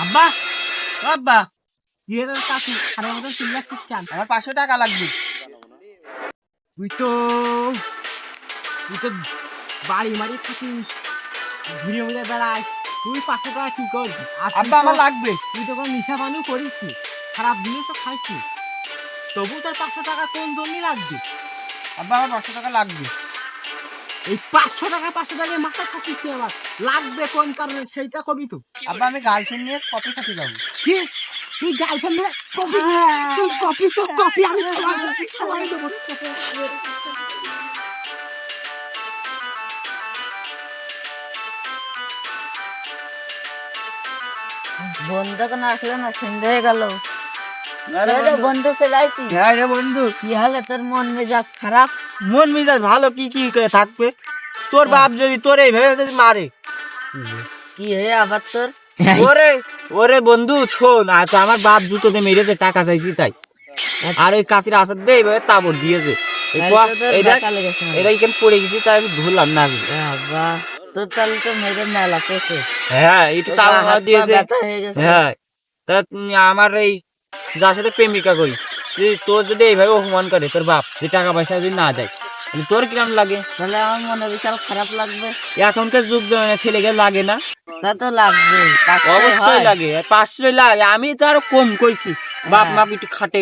আব্বা আব্বা কি রে কাকু আরে মতো চিল্লাচ্ছিস কেন আমার পাঁচশো টাকা লাগবে। তুই তো তুই তো বাড়ি মারি থাকিস ঘুরে ঘুরে বেড়াস তুই পাঁচশো টাকা কি করবি? আব্বা আমার লাগবে। তুই তো কোনো নিশা পানু করিস নি। খারাপ জিনিসও খাইস নি। তবু তোর পাঁচশো টাকা কোন জন্য লাগবে? আব্বা আমার পাঁচশো টাকা লাগবে। এই পাঁচশো টাকা পাঁচশো টাকা মাথা খাচ্ছিস তুই আমার লাগবে কোন কারণে? সেইটা কবি তো। আব্বা আমি গার্লফ্রেন্ড নিয়ে কপি খাতে যাব কি? তুই গার্লফ্রেন্ড নিয়ে কপি তুই কপি তো কপি আমি খাওয়াই দেবো বন্ধু কেন আসলো না? সন্ধে হয়ে গেল। বন্ধু। চলে আইসি হ্যাঁ রে বন্ধু। কি হলে তোর মন মেজাজ খারাপ? মন মিজাজ ভালো কি কি করে থাকবে? তোর বাপ যদি তোর এইভাবে যদি মারে। কি হে আবার তোর? ওরে ওরে বন্ধু শোন আর তো আমার বাপ জুতোতে মেরেছে টাকা চাইছি তাই। আর ওই কাশির আসার দিয়ে এইভাবে তাবর দিয়েছে। এটা এখানে পড়ে গেছি তাই আমি ধরলাম না আমি। তোর তাহলে তো মেরে মেলা হ্যাঁ তাবর দিয়েছে। হয়ে হ্যাঁ তা আমার এই যার সাথে প্রেমিকা করি। যদি তোর যদি এইভাবে অপমান করে তোর বাপ যে টাকা পয়সা যদি না দেয় তাহলে তোর কিরম লাগে? তাহলে আমার মনে বিশাল খারাপ লাগবে। এখনকার যুগ জমানা ছেলেকে লাগে না। তা তো লাগবে অবশ্যই লাগে লাগে। আমি তো আরও কম কইছি। বাপ হ্যাঁ। মাপ একটু খাটে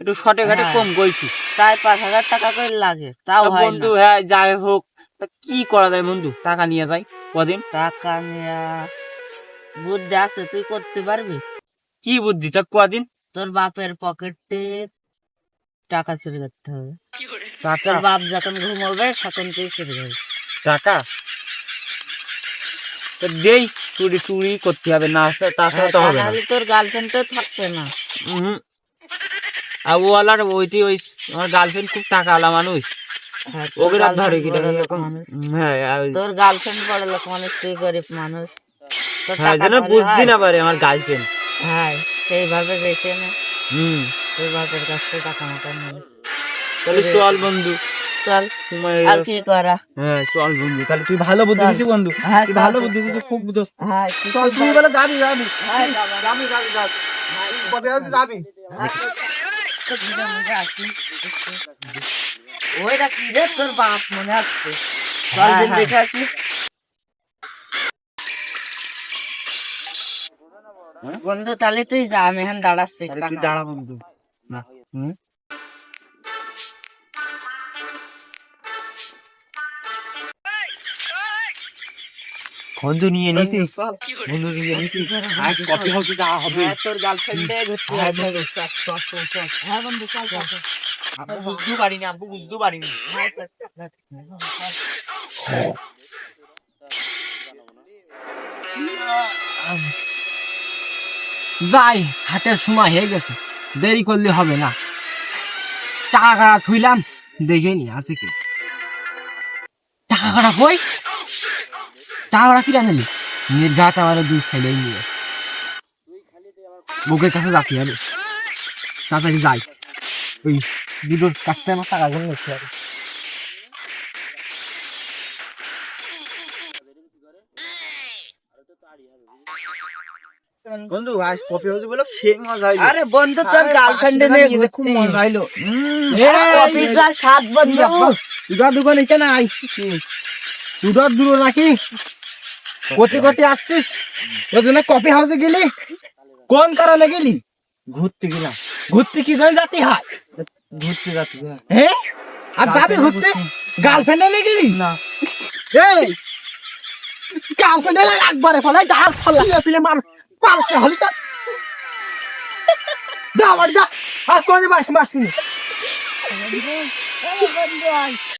একটু শটে ঘাটে হ্যাঁ। কম কইছি। তাই পাঁচ হাজার টাকা করে লাগে তাও হয় বন্ধু হ্যাঁ যাই হোক। কি করা যায় বন্ধু? টাকা নিয়ে যাই কদিন? টাকা নেয়া বুদ্ধি আছে তুই করতে পারবি? কি বুদ্ধি তা কদিন তোর বাপের পকেটে টাকা চুরি করতে হবে। তোর বাপ যখন ঘুমাবে তখন তুই চুরি করবি। টাকা? তো দেই চুরি চুরি করতে হবে না তাছাড়া তো হবে না। তোর গার্লফ্রেন্ডও থাকবে না। আর ও আলার ওইটি ওই আমার গার্লফ্রেন্ড খুব টাকা আলা মানুষ। হ্যাঁ, তোর ওকে রাত ধরে কি। হ্যাঁ আর- তোর গার্লফ্রেন্ড বড় লোক মানুষ তুই গরিব মানুষ। হ্যাঁ যেন বুঝতে না পারে আমার গার্লফ্রেন্ড হ্যাঁ সেইভাবে দেখে না হুম। তোর বাপের কাছ থেকে টাকা মাটা নিয়ে তাহলে চল বন্ধু। চল আর কি করা? হ্যাঁ চল বন্ধু তাহলে তুই ভালো বুদ্ধি দিছিস বন্ধু। হ্যাঁ, তুই ভালো বুদ্ধি দিছিস খুব বুদ্ধি হ্যাঁ চল তুই বলে যাবি যাবি। হ্যাঁ, যাবি যাবি। যাবি কবে যাবি। হ্যাঁ, একটু। ওই দেখ রে তোর বাপ মনে আসছে চল। দেখে আসি। বন্ধু তাহলে তুই যা আমি এখন দাঁড়াচ্ছি দাঁড়া বন্ধু। না হুম? বন্ধু নিয়ে নিছিস? বন্ধু নিয়ে নিছিস? আজ কপি হাউসে যাওয়া হবে। তোর গার্লফ্রেন্ডে ঘুরতে হবে হ্যাঁ বন্ধু চল চল চল। বুঝতে পারিনি আব্বু বুঝতে পারিনি। যাই, হাটের সময় হয়ে গেছে। দেরি করলে হবে না। টাকা কাটা থুইলাম, দেখে নি, আছে কি? টাকা কাটা কই? টাকা কাটা কিরা নিলি নির্ঘাত আমার দুই ছেলেই নিয়ে আসে বুকের কাছে যাচ্ছি আমি তাড়াতাড়ি যাই। ওই, দুটোর কাছ থেকে আমার টাকা গুলো নিতে হবে। বন্ধু আজ কফি হাউস বলো সে মজা হইল। আরে বন্ধু তোর গার্লফ্রেন্ড নিয়ে খুব মজা হইল। কফি যা স্বাদ বন্ধু। দুটা দোকান এখানে আই দুটো দূর নাকি? কোথি কোথি আসছিস? ওই জন্য কফি হাউসে গেলি? কোন কারণে গেলি? ঘুরতে গেলাম। ঘুরতে কি জন্য যাতে হয়? ঘুরতে যাতে হ্যাঁ। আর যাবি ঘুরতে? গার্লফ্রেন্ড নিয়ে গেলি? না। এই গার্লফ্রেন্ড একবারে ফলাই দাঁড় ফলাই তুই মার পারতে হলি তা। বাড়ি যা আর কোন মাস মাস